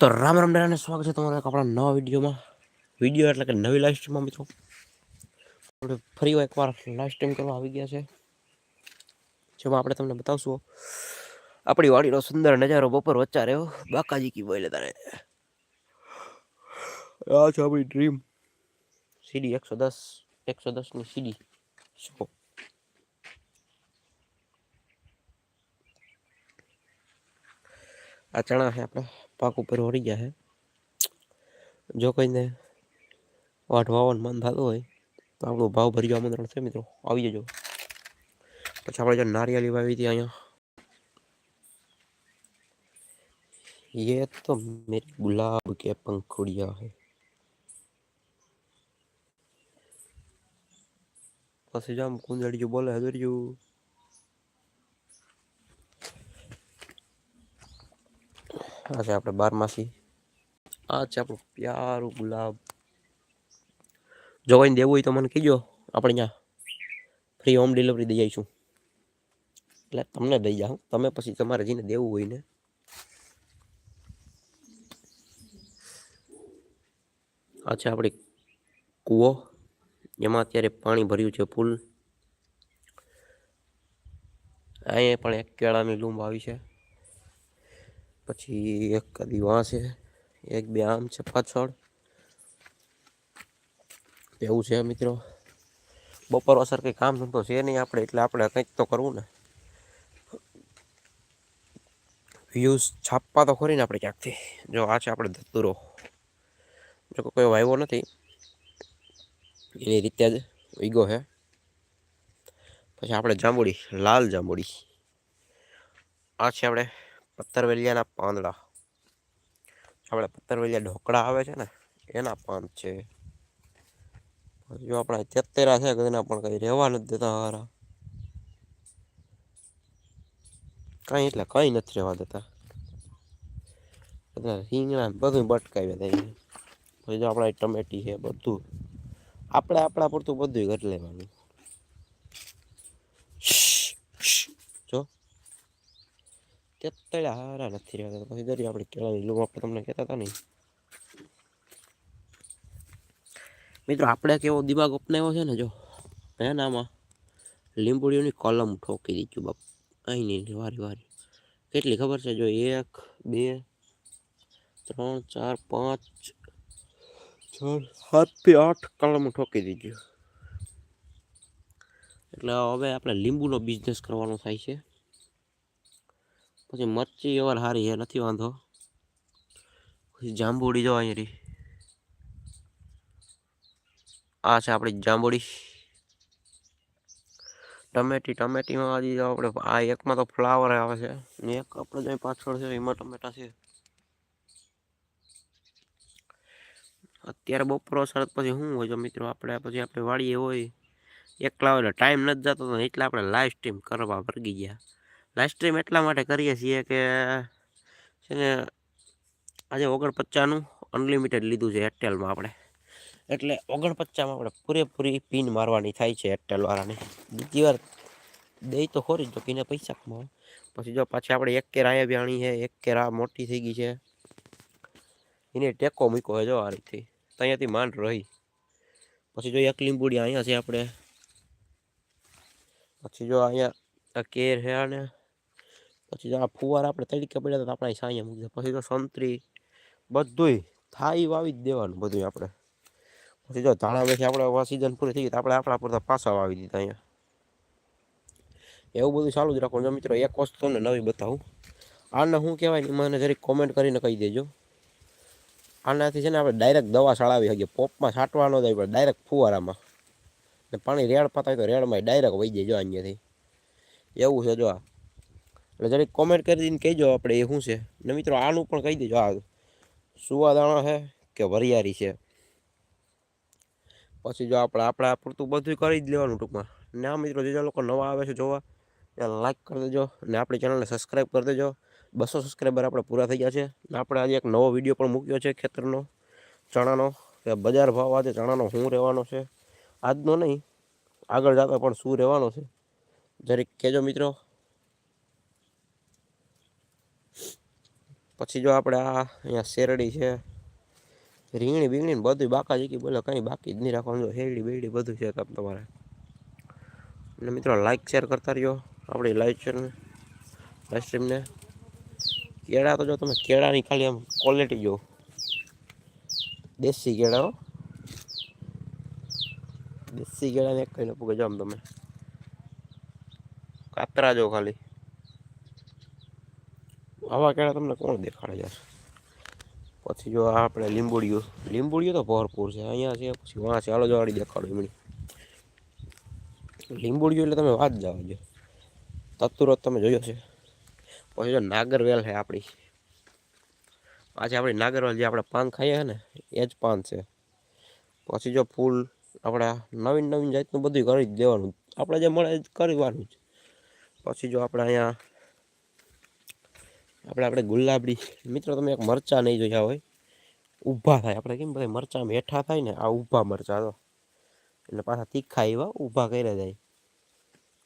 તો રામ રામ ડેરાને સ્વાગત છે તમારા આપણા નવા વિડીયોમાં. વીડિયો એટલે કે નવી લાઈવ સ્ટ્રીમમાં મિત્રો. આપણે ફરી એકવાર લાઈવ સ્ટ્રીમ કરવા આવી ગયા છે. જેમાં આપણે તમને બતાવશું. આપણી વાડીનો સુંદર નજારો બપોર વચ્ચા રહ્યો. બાકાજી કી બોલે તારે. આ છે આપણી ડ્રીમ સીડી એકસો દસ, એકસો દસની સીડી શું? આ ચણા છે આપણે. પાક ઉપર વળી ગયા છે જો કોઈને વાઢ વાવવાનું મન થતું હોય તો આપણું ભાવ ભરી આમંત્રણ છે મિત્રો આવી જજો પછી આપણે જો નારિયેળી વાવી હતી અહીંયા ये तो मेरे गुलाब के पंखुड़िया है પછી જામ કુંજડિયું બોલે હજરિયું આ છે આપણે બારમાસી. આ છે આપણું પ્યારું ગુલાબ. જો કોઈને દેવું હોય તો મને કહેજો. આપણે ત્યાં ફ્રી હોમ ડિલિવરી દઈ જઈશું એટલે તમને દઈ જાઉં. તમે પછી તમારે જેને દેવું હોય ને. આ છે આપણી કૂવો. એમાં અત્યારે પાણી ભર્યું છે ફૂલ. અહીંયા પણ એક કેળાની લૂંબ આવી છે. પછી એક કદી વાં છે, એક બે આમ છે પાછળ. એવું છે મિત્રો. બપોર અસર કંઈ કામ ધંધો છે નહીં આપણે, એટલે આપણે કંઈક તો કરવું ને. વ્યૂઝ છાપવા તો ખોરી ને આપણે ક્યાંકથી. જો આ છે આપણે ધતુરો જો કોઈ વાવ્યો નથી, એની રીતે જ ઈગો છે. પછી આપણે જાંબુડી, લાલ જાંબુડી. આ છે આપણે પત્તરવેલિયાના પાંદડા. આપણે પત્તરવેલિયા ઢોકળા આવે છે ને, એના પાન છે. જો આપણા તેતેરા છે એના પણ કંઈ રહેવા નથી દેતા હારા. કઈ એટલે કઈ નથી રહેવા દેતા. બધા રીંગણા બધું બટકાવી દે પછી જો આપણા ટમેટી છે બધું. આપણે આપણા પૂરતું બધું કરી લેવાનું જો તેતળ્યા હારા નથી રહેતા પછી દરિયા આપણે કેળાની લીલું આપણે તમને કહેતા હતા નહીં મિત્રો આપણે કેવો દિમાગ અપનાવ્યો છે ને જો, એનામાં લીંબુડીઓની કલમ ઠોકી દીધું, બાપ. અહીંની વારી વારી. કેટલી ખબર છે? જો એક, બે, ત્રણ, ચાર, પાંચ, છ સાતથી આઠ કલમ ઠોકી દીધું. એટલે હવે આપણે લીંબુનો બિઝનેસ કરવાનો થાય છે. પછી મરચી એવાર સારી છે નથી વાંધો. પછી જાંબુડી જો અહીંયા આ છે આપણી જાંબુડી. ટમેટી, ટમેટીમાં આજે આપણે, આ એકમાં તો ફ્લાવર આવે છે. ને એક આપણે જે પાછળ છે, એમાં ટમેટા છે. અત્યારે બપોરો સરત પછી શું હોય જો મિત્રો? આપણે પછી આપણે વાડીએ હોય. એકલા હોય ટાઈમ નથી જતો એટલે આપણે લાઈવ સ્ટ્રીમ કરવા વર્ગી ગયા. લાઈવ સ્ટ્રીમ એટલા માટે કરીએ છીએ કે, છે ને, આજે ઓગણપચાસનું અનલિમિટેડ લીધું છે એરટેલમાં આપણે. એટલે ઓગણપચાસમાં આપણે પૂરેપૂરી પિન મારવાની થાય છે એરટેલવાળાને બીજી વાર દઈ તો ખોરી જ પીને પૈસા કમાવો. પછી જો પાછી આપણે એક કેર અહીંયા વ્યાણી છે, એક કેર આ મોટી થઈ ગઈ છે. એને ટેકો મૂક્યો હોય જો આ રીતથી અહીંયાથી માંડ રહી. પછી જો એક લીંબુડી અહીંયા છે આપણે. પછી જો અહીંયા આ કેર છે અને પછી આ ફુવાર આપણે તરીકે પડ્યા તો આપણે સાઅહીંયા મૂકી પછી તો સંતરી, બધુંય થાય વાવી જ દેવાનું બધું આપણે. પછી જો ધાણા મેથી આપણે સિઝન પૂરી થઈ ગઈ આપણે આપણા પૂરતા પાછા વાવી દીધા અહીંયા. એવું બધું ચાલુ જ રાખવાનું. જો મિત્રો, એક વસ્તુ તમને નવી બતાવું. આને શું કહેવાય ને મને જરીક કોમેન્ટ કરીને કહી દેજો. આનાથી છે ને આપણે ડાયરેક્ટ દવા ચડાવી શકીએ. પોપમાં છાંટવા ન જાય, પણ ડાયરેક્ટ ફુવારામાં. ને પાણી રેડ પતાય તો રેડમાં ડાયરેક્ટ વહી જાય જો અહીંયાથી. એવું છે જો આ. એટલે જરીક કોમેન્ટ કરી દઈને કહેજો આપણે એ શું છે. ને મિત્રો આનું પણ કહી દેજો. આ સુવાદાણા છે કે વરિયારી છે. પછી જો આપણે આપણા પૂરતું બધું કરી જ લેવાનું ટૂંકમાં. ને આ મિત્રો જે લોકો નવા આવે છે જોવા એ લાઈક કરી દેજો ને આપણી ચેનલને સબસ્ક્રાઈબ કરી દેજો. બસો સબસ્ક્રાઈબર આપણે પૂરા થઈ ગયા છે. ને આપણે આજે એક નવો વીડિયો પણ મૂક્યો છે ખેતરનો, ચણાનો. કે બજાર ભાવ આજે ચણાનો શું રહેવાનો છે? આજનો નહીં, આગળ જતા પણ શું રહેવાનો છે? જરીક કહેજો મિત્રો. પછી જો આપણે આ અહીંયા શેરડી છે, રીંગણી બીંગણી બધું બાકા જીકી બોલે, કંઈ બાકી જ નહીં રાખવાનું. જો શેરડી બેરડી બધું છે તમ તમારે. અને મિત્રો લાઈક શેર કરતા રહ્યો આપણી લાઈવ શેરને લાઈવ સ્ટ્રીમને કેળા તો જો તમે કેળાની ખાલી આમ ક્વોલિટી જો દેશી કેળા હો. દેશી કેળાને એક કહીને પૂગે જો આમ તમે. કાતરા જો ખાલી. આવા કેળા તમને કોણ દેખાડે યાર? પછી જો આપણે લીંબુડીયું લીંબુડીયું તો ભરપૂર છે. અહીંયા છે, પછી વાં છે હાલો જવાડી દેખાડો એમની લીંબુડીયું એટલે તમે વાત જાઓ જો તત્તુરત તમે જોયો છે. પછી જો નાગરવેલ છે આપણી. પાછી આપણી નાગરવેલ જે આપણે પાન ખાઈએ ને, એ જ પાન છે. પછી જો ફૂલ આપણે નવીન નવીન જાતનું બધું કરી જ દેવાનું. આપણે જે મળે એ જ કરવાનું જ. પછી જો આપણે અહીંયા આપણે આપણે ગુલાબડી. મિત્રો, તમે એક મરચાં નહીં જોયા હોય. ઊભા થાય. આપણે કેમ બધા મરચાં હેઠા થાય ને, આ ઊભા મરચાં તો એટલે પાછા તીખા એવા, ઊભા કર્યા જાય.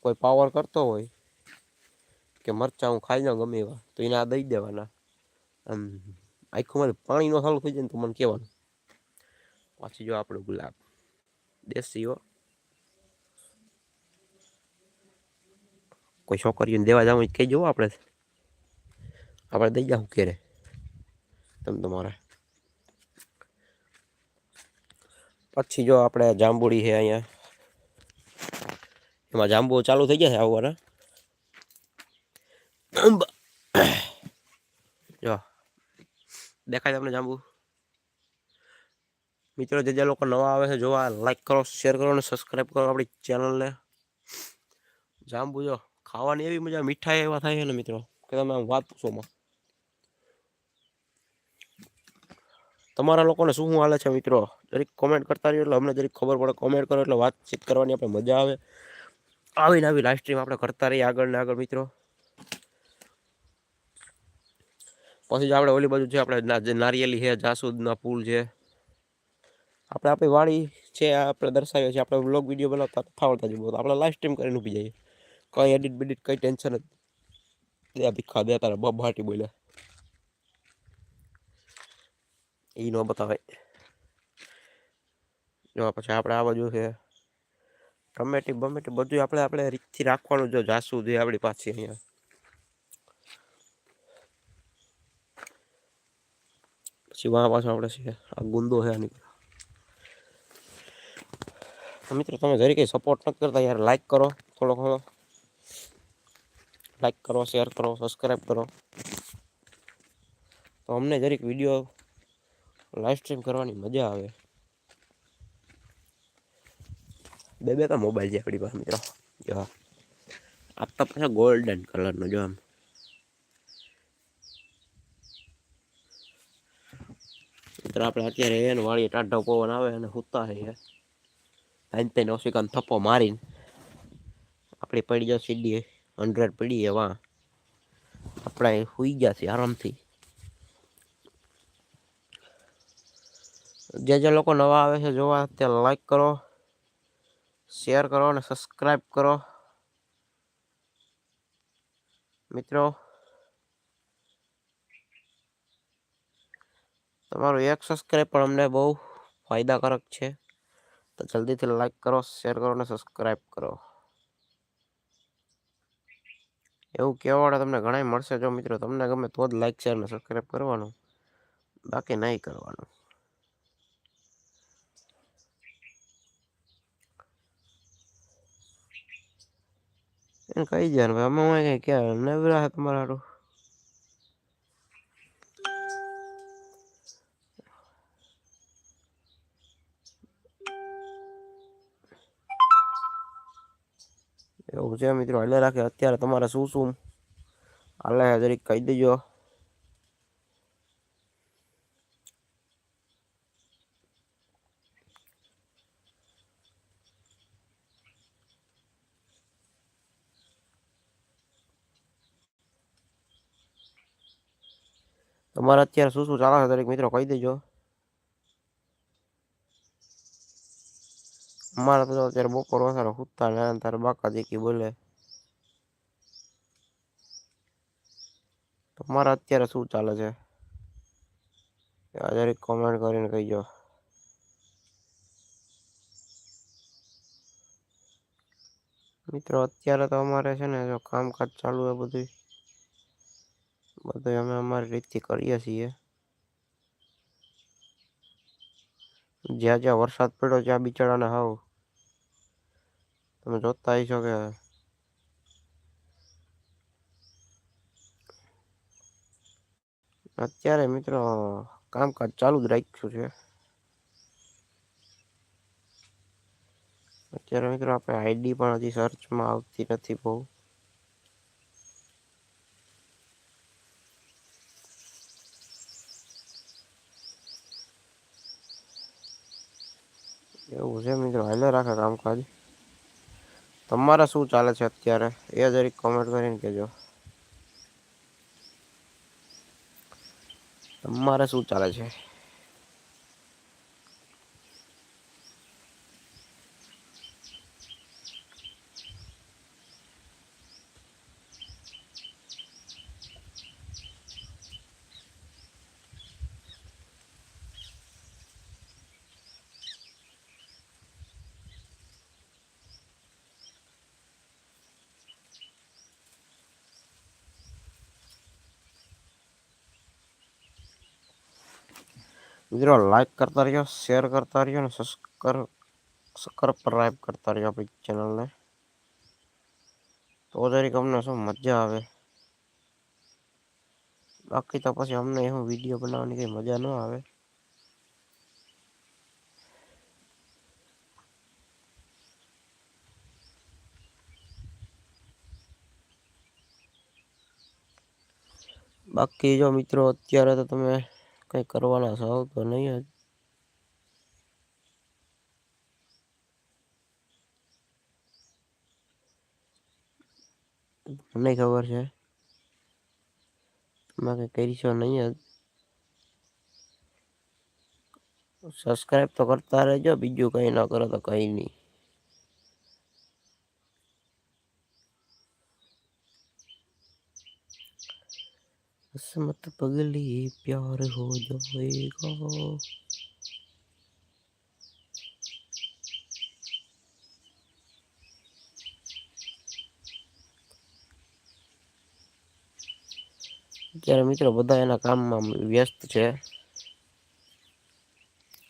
કોઈ પાવર કરતો હોય કે મરચાં હું ખાઈ જાઉં ગમે એવા, તો એને આ દઈ દેવાના. આમ, આખું પાણીનો સારું થઈ જાય ને તો મને કહેવાનું. પાછી જો આપણું ગુલાબ. દેશી હો. કોઈ છોકરીઓને દેવા જવું કહી જવું આપણે. આપણે દઈ જાઉં ઘેરે તમ તમારે પછી જો આપણે જાંબુડી છે અહીંયા એમાં જાંબુ ચાલુ થઈ ગયા છે આવવાના જો દેખાય તમને જાંબુ મિત્રો જે જે લોકો નવા આવે છે જોવા લાઈક કરો શેર કરો અને સબસ્ક્રાઈબ કરો આપણી ચેનલને જાંબુ જો ખાવાની એવી મજા મીઠાઈ એવા થાય છે ને મિત્રો કે તમે આમ વાત પૂછોમાં તમારા લોકોને શું હાલે છે મિત્રો? જરીક કોમેન્ટ કરતા રહ્યો એટલે અમને જરીક ખબર પડે. કોમેન્ટ કરો એટલે વાતચીત કરવાની આપણે મજા આવે. આવીને આવી લાઈવ સ્ટ્રીમ આપણે કરતા રહીએ આગળ ને આગળ મિત્રો. પછી જો આપણે ઓલી બાજુ છે આપણે નારિયેલી છે, જાસૂદના ફૂલ છે. આપણે આપણી વાડી છે આપણે દર્શાવીએ છીએ આપણે બ્લોગ વીડિયો બનાવતા ફાવડતા જ બહુ આપણે લાઈવ સ્ટ્રીમ કરીને ઊભી જઈએ. કંઈ એડિટ બેડિટ કંઈ ટેન્શન જ દે ભીખા દે તારા બબાટી બોલ્યા. એ ન બતાવે જો પછી આપણે આ બાજુ છે. ટમેટી બમેટી બધું આપણે આપણે રીતથી રાખવાનું જો જાસૂદ એ આપણી પાછી અહીંયા. પછી વાં પાછું આપણે છે, આ ગુંદો છે આની મિત્રો તમે જરી કંઈ સપોર્ટ નથી કરતા યાર લાઈક કરો થોડો ઘણો. લાઈક કરો શેર કરો સબસ્ક્રાઈબ કરો. તો અમને જરીક વીડિયો લાઈવ સ્ટ્રીમ કરવાની મજા આવે. બે બે તો મોબાઈલ છે આપણી પાસે, મિત્રો. જો આ. પાછા ગોલ્ડન કલરનો જો આમ. મિત્રો, આપણે અત્યારે એને વાળી ટાઢો પવન આવે અને સૂતા છે ત્રણ ત્રણ ઓશિકાન થપ્પો મારીને આપણી પડી જાય સીડી હંડ્રેડ પડી એવા આપણે સુઈ ગયા છીએ આરામથી. જે જે લોકો નવા આવે છે, જોવા તે લાઈક કરો શેર કરો અને સબસ્ક્રાઈબ કરો. મિત્રો, તમારું એક સબસ્ક્રાઈબ પણ અમને બહુ ફાયદાકારક છે. તો જલ્દીથી લાઈક કરો શેર કરો અને સબસ્ક્રાઈબ કરો. એવું કહેવાવાળા તમને ઘણા મળશે. જો મિત્રો, તમને ગમે તો જ લાઈક શેર અને સબસ્ક્રાઈબ કરવાનું. બાકી નહીં કરવાનું. એને કહી દે ભાઈ હું કઈ ક્યાં નવરા તમારા હારું એવું છે મિત્રો હાલે રાખે અત્યારે તમારે શું શું હાલે જરીક કહી દેજો તમારે અત્યારે શું શું ચાલે છે? દરેક મિત્રો કહી દેજો. અમારે તો અત્યારે બપોર વસારો હુતા ને તારે બાકા દેખી બોલે. તમારે અત્યારે શું ચાલે છે? દરેક કોમેન્ટ કરીને કહીજો. મિત્રો, અત્યારે તો અમારે છે ને જો કામકાજ ચાલુ છે બધું બધું અમે અમારી રીતથી કરીએ છીએ. જ્યાં જ્યાં વરસાદ પડ્યો, ત્યાં બિચારાને હાવ તમે જોતા હશો કે અત્યારે મિત્રો કામકાજ ચાલુ જ રાખ્યું છે. અત્યારે મિત્રો આપણે આઈડી પણ હજી સર્ચમાં આવતી નથી બહુ. એવું છે મિત્રો, હાલે રાખે કામકાજ. તમારે શું ચાલે છે અત્યારે? એ જરીક કોમેન્ટ કરીને કહેજો. તમારે શું ચાલે છે? મિત્રો લાઈક કરતા રહ્યો શેર કરતા રહ્યો ને સબસ્ક્રાઈબ સબસ્ક્રાઈબ કરતા રહ્યો આપણી ચેનલને તો જરીક અમને શું મજા આવે બાકી તો પછી અમને એવું વીડિયો બનાવવાની કંઈ મજા ન આવે બાકી જો મિત્રો અત્યારે તો તમે કંઈ કરવાના સાવ તો નહીં જ. મને ખબર છે. તમે કંઈ કરીશો નહીં જ? સબસ્ક્રાઈબ તો કરતા રહેજો, બીજું કંઈ ન કરો તો કંઈ નહીં. કિસ્મત પગલી પ્યાર હો જાएगा અત્યારે મિત્રો બધા એના કામમાં વ્યસ્ત છે.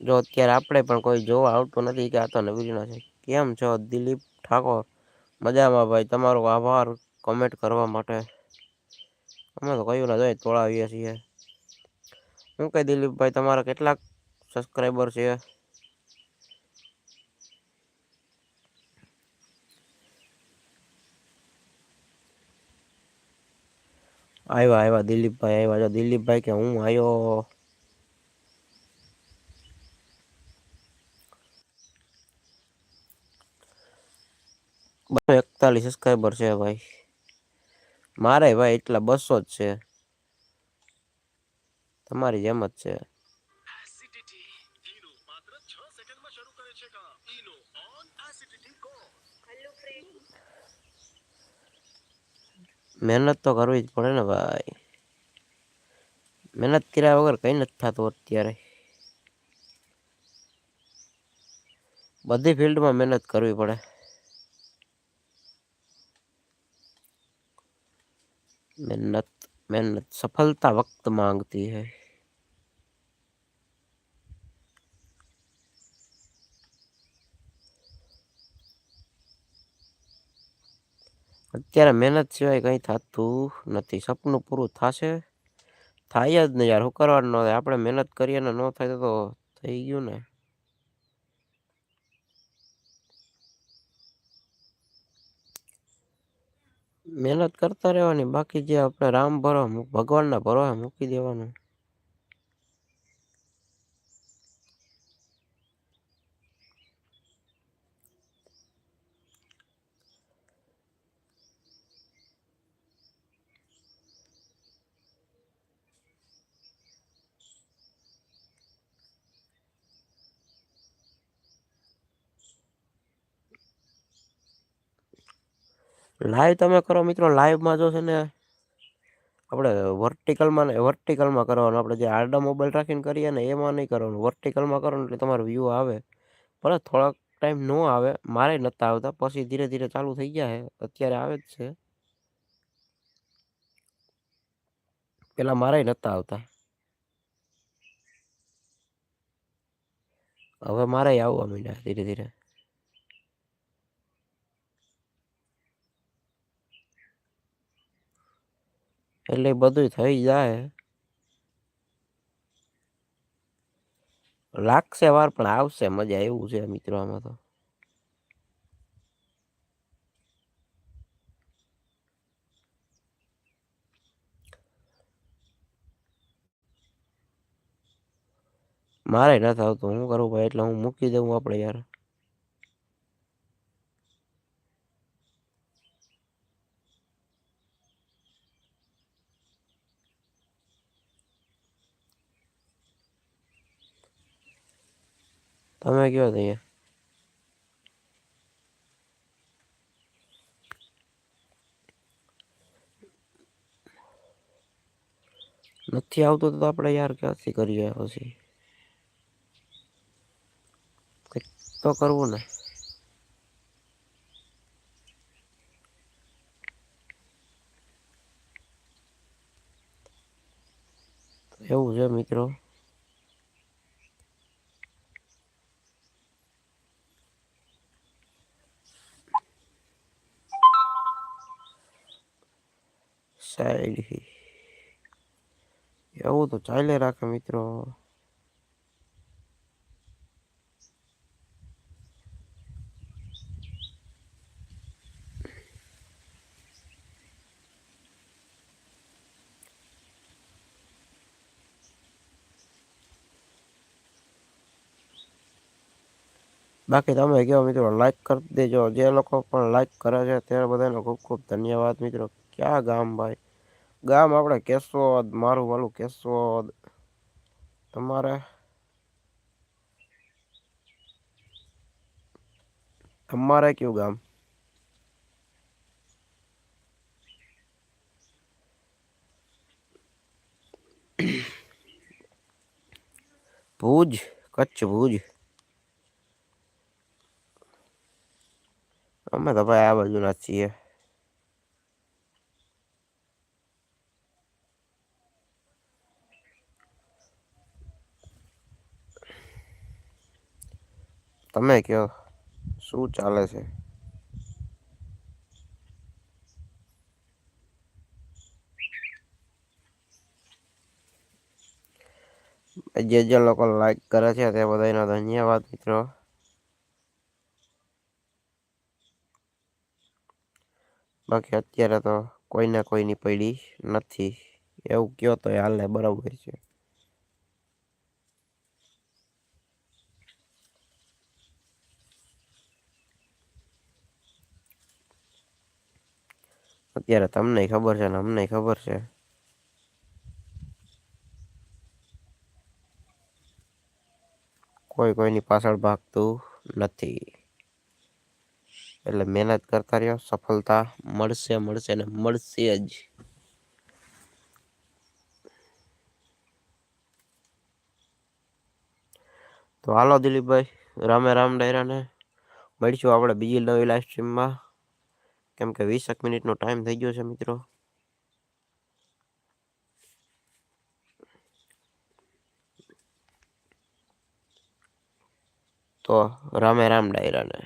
જો અત્યારે આપણે પણ કોઈ જોવા આવતું નથી કે આ તો નવીનો છે. કેમ છો દિલીપ ઠાકોર? મજામાં ભાઈ, તમારો આભાર કોમેન્ટ કરવા માટે. અમે તો કયું ના જોઈએ તોળાવીએ છીએ. હું કઈ દિલીપભાઈ, તમારા કેટલાક સબસ્ક્રાઈબર છે? આવ્યા આવ્યા દિલીપભાઈ આવ્યા જો દિલીપભાઈ કે હું આવ્યો એકતાલીસ સબસ્ક્રાઈબર છે ભાઈ. મારે ભાઈ એટલા બસો જ છે. તમારી જેમ જ છે. મહેનત તો કરવી જ પડે ને ભાઈ. મહેનત કર્યા વગર કઈ નથી થતું અત્યારે. બધી ફિલ્ડમાં મહેનત કરવી પડે. मेहनत मेहनत सफलता वक्त मांगती है અત્યારે મહેનત સિવાય કંઈ થતું નથી સપનું પૂરું થશે થાય જ ને યાર શું કરવાનું ન થાય આપણે મહેનત કરીએ ને ન થાય તો થઈ ગયું ને મહેનત કરતા રહેવાની. બાકી જે આપણે રામ ભરો ભગવાનના ભરોસે મૂકી દેવાનું. લાઈવ તમે કરો મિત્રો લાઈવમાં જો છે ને આપણે વર્ટિકલમાં ને વર્ટિકલમાં કરવાનું. આપણે જે આરડા મોબાઈલ રાખીને કરીએ ને એમાં નહીં કરવાનું. વર્ટિકલમાં કરો એટલે તમારો વ્યૂ આવે. ભલે થોડાક ટાઈમ ન આવે, મારે નહોતા આવતા. પછી ધીરે ધીરે ચાલુ થઈ ગયા છે. અત્યારે આવે જ છે. પેલા મારે નહોતા આવતા. હવે મારે આવવા માંડ્યા ધીરે ધીરે. એટલે બધું થઈ જાય. લાગશે વાર, પણ આવશે, મજા એવું છે મિત્રો આમાં તો. મારે નથી આવતું. હું કરું ભાઈ? એટલે હું મૂકી દઉં આપણે યાર. તમે કયો અહીંયા? નથી આવતો તો આપણે યાર ક્યાંથી કરીએ પછી? તો કરવું ને. એવું છે મિત્રો. એવું તો ચાલે રાખે મિત્રો બાકી તમે કહો, મિત્રો લાઈક કરી દેજો. જે લોકો પણ લાઈક કરે છે તે બધાનો ખૂબ ખૂબ ધન્યવાદ, મિત્રો. ક્યાં ગામ, ભાઈ? ગામ આપણે કેશોદ, મારું વાલું કેશોદ. તમારે? તમારે કયું ગામ? ભુજ, કચ્છ ભુજ. અમે તો ભાઈ આ બાજુના છીએ. તમે કયો શું ચાલે છે? જે જે લોકો લાઈક કરે છે તે બધાનો ધન્યવાદ, મિત્રો. બાકી અત્યારે તો કોઈને કોઈની પડી નથી. એવું કયો તો હાલે, બરાબર છે. અત્યારે તમને ખબર છે ને અમને ખબર છે. કોઈ કોઈની પાછળ ભાગતું નથી. એટલે મહેનત કરતા રહ્યો, સફળતા મળશે મળશે ને મળશે જ. તો હાલો દિલીપભાઈ, રામે રામ ડાયરાને મળીશું આપણે બીજી નવી લાઈવ સ્ટ્રીમમાં કેમ કે વીસેક મિનિટનો ટાઈમ થઈ ગયો છે મિત્રો. તો રામે રામ ડાયરાને.